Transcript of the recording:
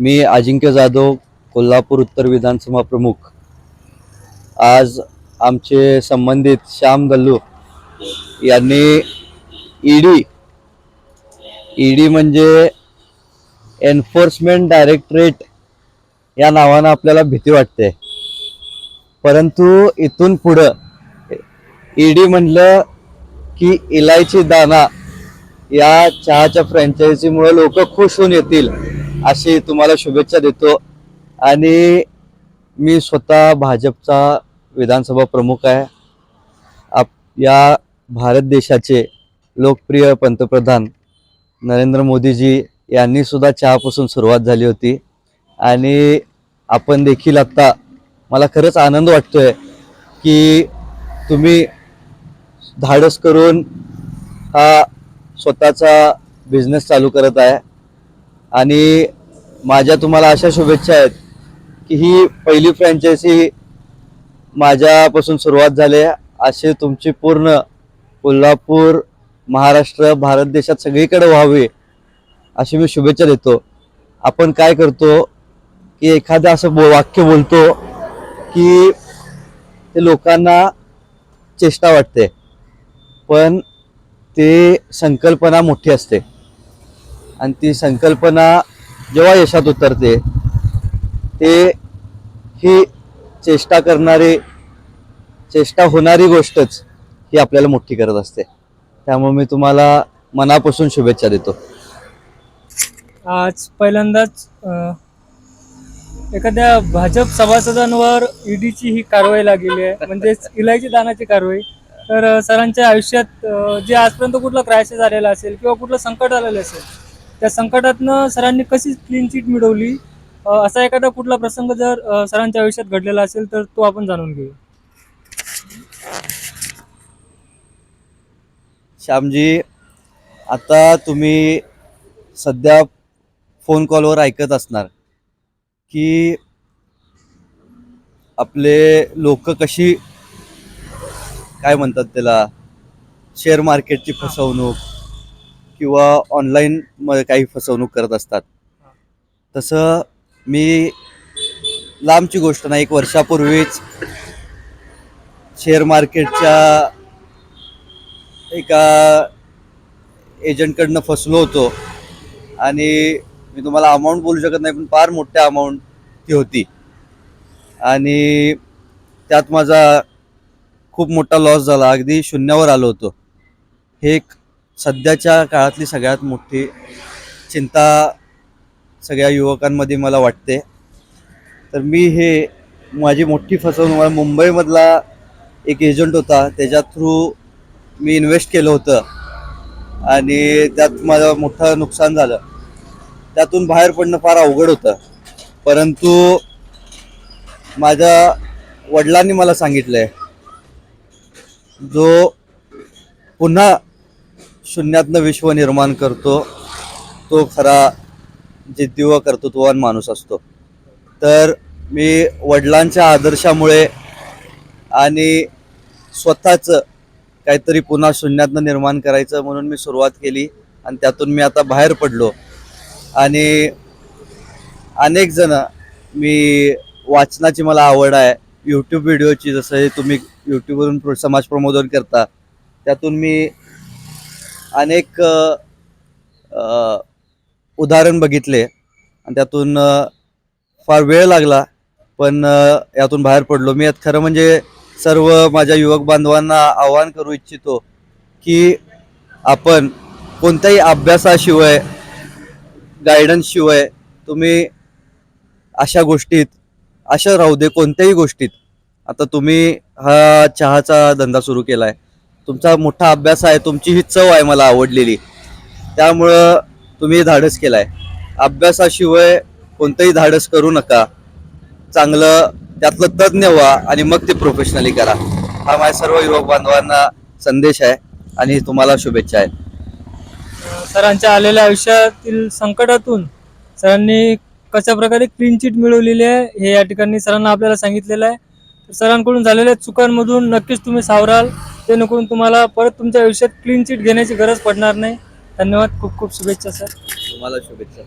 मी अजिंक्य जाधव कोल्हापूर उत्तर विधानसभा प्रमुख. आज आमचे संबंधित श्याम गल्लू यांनी ईडी ईडी म्हणजे एन्फोर्समेंट डायरेक्टरेट या नावानं आपल्याला भीती वाटते. परंतु इथून पुढं ईडी म्हणलं की इलायची दाना या चहाच्या फ्रँचायझीमुळे लोक खुश होऊन येतील. अशी तुम्हाला शुभेच्छा देतो. आणि मी स्वतः भाजपचा विधानसभा प्रमुख आहे. आप या भारत देशाचे लोकप्रिय पंतप्रधान नरेंद्र मोदीजी यांनी सुद्धा चहापासून सुरुवात झाली होती. आणि आपण देखील आत्ता मला खरंच आनंद वाटतोय की तुम्ही धाडस करून हा स्वतःचा बिझनेस चालू करत आहे. आणि माझ्या तुम्हाला अशा शुभेच्छा आहेत की ही पहिली फ्रँचायसी माझ्यापासून सुरुवात झाली आहे. असे तुमची पूर्ण कोल्हापूर महाराष्ट्र भारत देशात सगळीकडे व्हावी अशी मी शुभेच्छा देतो. आपण काय करतो की एखादं असं बो वाक्य बोलतो की ते लोकांना चेष्टा वाटते पण ते संकल्पना मोठी असते. आणि ती संकल्पना जेव्हा यशात उतरते ते ही चेष्टा करणारी चेष्टा होणारी गोष्टच ही आपल्याला मोठी करत असते. त्यामुळे मी तुम्हाला मनापासून शुभेच्छा देतो. आज पहिल्यांदाच एखाद्या भाजप सभासदांवर ईडीची ही कारवाई लागलेली आहे. म्हणजेच इलायची दानाची कारवाई. तर सरांच्या आयुष्यात जे आजपर्यंत कुठला क्रायसिस आलेला असेल किंवा कुठलं संकट आलेलं असेल त्या संकटातनं सरांनी कशी क्लीन चिट मिळवली? असा एखादा कुठला प्रसंग जर सरांच्या आयुष्यात घडलेला असेल तर तो आपण जाणून घेऊ. श्यामजी आता तुम्ही सध्या फोन कॉलवर ऐकत असणार की आपले लोक कशी काय म्हणतात त्याला शेअर मार्केटची फसवणूक किंवा ऑनलाईन मध्ये काही फसवणूक करत असतात. तसं मी लांबची गोष्ट नाही एक वर्षापूर्वीच शेअर मार्केटच्या एका एजंटकडनं फसलो होतो. आणि मी तुम्हाला अमाऊंट बोलू शकत नाही पण फार मोठ्या अमाऊंट ती होती. आणि त्यात माझा खूप मोठा लॉस झाला अगदी शून्यावर आलो होतो. हे एक सध्याच्या काळातली सगळ्यात मोठी चिंता सगळ्या युवकांमध्ये मला वाटते. तर मी हे माझी मोठी फसवणूक मला मुंबईमधला एक एजंट होता त्याच्या थ्रू मी इन्व्हेस्ट केलं होतं. आणि त्यात माझं मोठं नुकसान झालं. त्यातून बाहेर पडणं फार अवघड होतं. परंतु माझ्या वडिलांनी मला सांगितलं आहे जो पुन्हा शून्यातनं विश्व निर्माण करतो तो खरा जिद्दी व कर्तृत्ववान माणूस असतो. तर मी वडिलांच्या आदर्शामुळे आणि स्वतःचं काहीतरी पुन्हा शून्यातनं निर्माण करायचं म्हणून मी सुरुवात केली आणि त्यातून मी आता बाहेर पडलो. आणि अनेक जण मी वाचनाची मला आवड आहे. यूट्यूब व्हिडिओची जसं हे तुम्ही यूट्यूबवरून समाज प्रमोदन करता त्यातून मी अनेक उदाहरण बघितले. आणि त्यातून फार वेळ लागला पण यातून बाहेर पडलो. मी यात खरं म्हणजे सर्व माझ्या युवक बांधवांना आवाहन करू इच्छितो की आपण कोणत्याही अभ्यासाशिवाय गायडन्सशिवाय तुम्ही अशा गोष्टीत अशा राहू दे कोणत्याही गोष्टीत. आता तुम्ही हा चहाचा धंदा सुरू केला आहे तुमचा मोठा अभ्यास आहे तुमची ही चव आहे मला आवडलेली. त्यामुळं तुम्ही धाडस केलं आहे अभ्यासाशिवाय कोणतंही धाडस करू नका. चांगलं त्यातलं तज्ज्ञ व्हा आणि मग ते प्रोफेशनली करा. हा माझ्या सर्व युवक बांधवांना संदेश आहे आणि तुम्हाला शुभेच्छा आहे. सरांच्या आलेल्या आयुष्यातील संकटातून सरांनी कशा प्रकारे क्लीन चिट मिळवलेली आहे हे या ठिकाणी सरांना आपल्याला सांगितलेलं आहे. सरांकडून झालेल्या चुकांमधून नक्कीच तुम्ही सावराल. जेणेकरून तुम्हाला परत तुमच्या आयुष्यात क्लीन चिट घेण्याची गरज पडणार नाही. धन्यवाद. खूप खूप शुभेच्छा सर. तुम्हाला शुभेच्छा.